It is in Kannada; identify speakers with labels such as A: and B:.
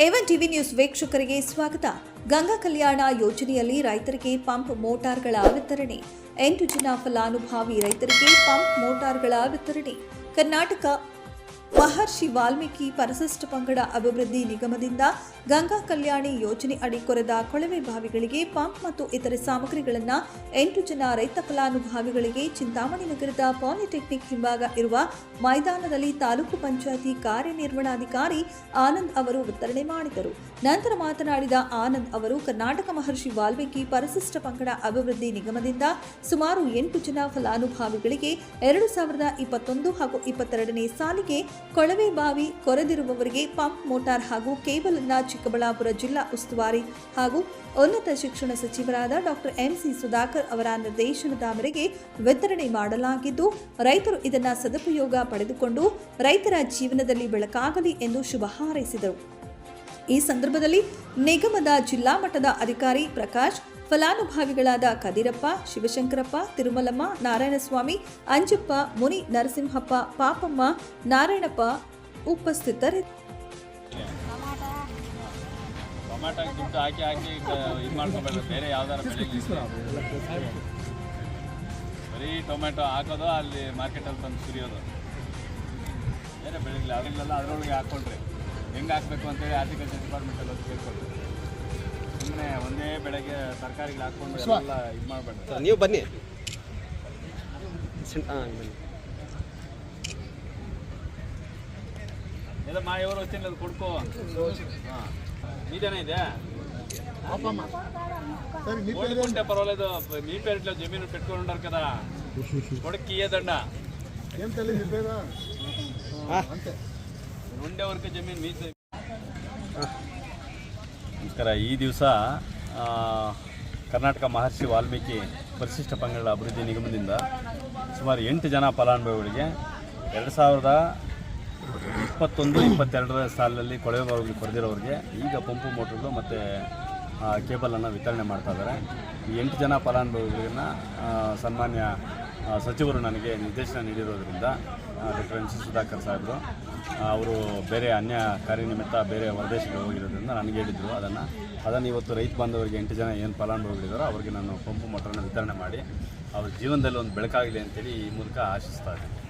A: ಎವನ್ ಟಿವಿ ನ್ಯೂಸ್ ವೀಕ್ಷಕರಿಗೆ ಸ್ವಾಗತ. ಗಂಗಾ ಕಲ್ಯಾಣ ಯೋಜನೆಯಲ್ಲಿ ರೈತರಿಗೆ ಪಂಪ್ ಮೋಟಾರ್ಗಳ ವಿತರಣೆ. ಎಂಟು ಜನ ಫಲಾನುಭವಿ ರೈತರಿಗೆ ಪಂಪ್ ಮೋಟಾರ್ಗಳ ವಿತರಣೆ. ಕರ್ನಾಟಕ ಮಹರ್ಷಿ ವಾಲ್ಮೀಕಿ ಪರಿಶಿಷ್ಟ ಪಂಗಡ ಅಭಿವೃದ್ಧಿ ನಿಗಮದಿಂದ ಗಂಗಾ ಕಲ್ಯಾಣಿ ಯೋಜನೆ ಅಡಿ ಕೊರೆದ ಕೊಳವೆ ಬಾವಿಗಳಿಗೆ ಪಂಪ್ ಮತ್ತು ಇತರೆ ಸಾಮಗ್ರಿಗಳನ್ನು ಎಂಟು ಜನ ರೈತ ಫಲಾನುಭವಿಗಳಿಗೆ ಚಿಂತಾಮಣಿ ನಗರದ ಪಾಲಿಟೆಕ್ನಿಕ್ ಹಿಂಭಾಗ ಇರುವ ಮೈದಾನದಲ್ಲಿ ತಾಲೂಕು ಪಂಚಾಯತಿ ಕಾರ್ಯನಿರ್ವಹಣಾಧಿಕಾರಿ ಆನಂದ್ ಅವರು ವಿತರಣೆ ಮಾಡಿದರು. ನಂತರ ಮಾತನಾಡಿದ ಆನಂದ್ ಅವರು, ಕರ್ನಾಟಕ ಮಹರ್ಷಿ ವಾಲ್ಮೀಕಿ ಪರಿಶಿಷ್ಟ ಪಂಗಡ ಅಭಿವೃದ್ಧಿ ನಿಗಮದಿಂದ ಸುಮಾರು ಎಂಟು ಜನ ಫಲಾನುಭವಿಗಳಿಗೆ ಎರಡು ಸಾವಿರದ ಇಪ್ಪತ್ತೊಂದು ಹಾಗೂ ಇಪ್ಪತ್ತೆರಡನೇ ಸಾಲಿಗೆ ಕೊಳವೆ ಬಾವಿ ಕೊರೆದಿರುವವರಿಗೆ ಪಂಪ್ ಮೋಟಾರ್ ಹಾಗೂ ಕೇಬಲ್ ಅನ್ನ ಚಿಕ್ಕಬಳ್ಳಾಪುರ ಜಿಲ್ಲಾ ಉಸ್ತುವಾರಿ ಹಾಗೂ ಉನ್ನತ ಶಿಕ್ಷಣ ಸಚಿವರಾದ ಡಾಕ್ಟರ್ ಎಂಸಿ ಸುಧಾಕರ್ ಅವರ ನಿರ್ದೇಶನದ ಮೇರೆಗೆ ವಿತರಣೆ ಮಾಡಲಾಗಿದ್ದು, ರೈತರು ಇದನ್ನು ಸದುಪಯೋಗ ಪಡೆದುಕೊಂಡು ರೈತರ ಜೀವನದಲ್ಲಿ ಬೆಳಕಾಗಲಿ ಎಂದು ಶುಭ ಹಾರೈಸಿದರು. ಈ ಸಂದರ್ಭದಲ್ಲಿ ನಿಗಮದ ಜಿಲ್ಲಾ ಮಟ್ಟದ ಅಧಿಕಾರಿ ಪ್ರಕಾಶ್ ಫಲಾನುಭವಿಗಳಾದ ಕದಿರಪ್ಪ ಶಿವಶಂಕರಪ್ಪ ತಿರುಮಲಮ್ಮ ನಾರಾಯಣಸ್ವಾಮಿ ಅಂಜಪ್ಪ ಮುನಿ ನರಸಿಂಹಪ್ಪ ಪಾಪಮ್ಮ ನಾರಾಯಣಪ್ಪ ಉಪಸ್ಥಿತರಿದ್ದರು
B: ಟೊಮ್ಯಾಟೊ ದುಡ್ಡು ಹಾಕಿ ಹಾಕಿ ಇದು ಮಾಡ್ಕೋಬೇಕು ಬೇರೆ ಯಾವ್ದಾರ ಬರೀ ಟೊಮ್ಯಾಟೊ ಹಾಕೋದು ಅಲ್ಲಿ ಮಾರ್ಕೆಟಲ್ಲಿ ತಂದು ಸುರಿಯೋದು. ಬೇರೆ ಬೆಳೆಗಳು ಅವೆಲ್ಲ ಅದರೊಳಗೆ ಹಾಕ್ಕೊಳ್ರಿ ಹೆಂಗೆ ಹಾಕ್ಬೇಕು ಅಂತೇಳಿ ಆರ್ಟಿಕಲ್ಚರ್ ಡಿಪಾರ್ಟ್ಮೆಂಟಲ್ಲಿ ಹೋಗಿ ಕೇಳ್ಕೊಳ್ರಿ ಸುಮ್ಮನೆ ಒಂದೇ ಬೆಳೆಗೆ ತರಕಾರಿಗಳು ಹಾಕ್ಕೊಂಡು ಎಲ್ಲ ಇದು ಮಾಡಬೇಡ
C: ನೀವು ಬನ್ನಿ ಸಿಂ- ಆ, ಬನ್ನಿ
B: ಎಲ್ಲ ಮಾ ಇವರು వచ్చింది ಅದು ಕೊಡ್ಕೋ ಹಾಂ మీదేనా ಇದೆ ఓడుకుంటే పర్వాలేదు మీ పేరులో జమీను పెట్టుకొని ఉంటారు కదా కొడుకు ఇయ్యదండ
D: ఏం తల్లి మీ
B: ನಮಸ್ಕಾರ. ಈ ದಿವಸ ಕರ್ನಾಟಕ ಮಹರ್ಷಿ ವಾಲ್ಮೀಕಿ ಪರಿಶಿಷ್ಟ ಪಂಗಡ ಅಭಿವೃದ್ಧಿ ನಿಗಮದಿಂದ ಸುಮಾರು ಎಂಟು ಜನ ಫಲಾನುಭವಿಗಳಿಗೆ ಎರಡು ಸಾವಿರದ ಇಪ್ಪತ್ತೊಂದು, ಇಪ್ಪತ್ತೆರಡರ ಸಾಲಿನಲ್ಲಿ ಕೊಳವೆ ಬಾವಿಗೆ ಕೊರೆದಿರೋರಿಗೆ ಈಗ ಪಂಪು ಮೋಟ್ರುಗಳು ಮತ್ತು ಕೇಬಲನ್ನು ವಿತರಣೆ ಮಾಡ್ತಾ ಇದ್ದಾರೆ. ಈ ಎಂಟು ಜನ ಫಲಾನುಭವಿಗಳನ್ನ ಸನ್ಮಾನ್ಯ ಸಚಿವರು ನನಗೆ ನಿರ್ದೇಶನ ನೀಡಿರೋದ್ರಿಂದ ಡಾಕ್ಟರ್ ಎಂ ಸಿ ಸುಧಾಕರ್ ಸಾಹೇಬರು ಅವರು ಬೇರೆ ಅನ್ಯ ಕಾರ್ಯನಿಮಿತ್ತ ಬೇರೆ ಹೊರದೇಶಕ್ಕೆ ಹೋಗಿರೋದ್ರಿಂದ ನನಗೆ ಹೇಳಿದರು. ಅದನ್ನು ಅದನ್ನು ಇವತ್ತು ರೈತ ಬಾಂಧವರಿಗೆ ಎಂಟು ಜನ ಏನು ಫಲಾನುಭವಿಗಳಿದ್ದಾರೋ ಅವರಿಗೆ ನಾನು ಪಂಪು ಮೋಟ್ರನ್ನು ವಿತರಣೆ ಮಾಡಿ, ಅವ್ರ ಜೀವನದಲ್ಲಿ ಒಂದು ಬೆಳಕಾಗಲಿ ಅಂತೇಳಿ ಈ ಮೂಲಕ ಆಶಿಸ್ತಾ ಇದ್ದೀನಿ.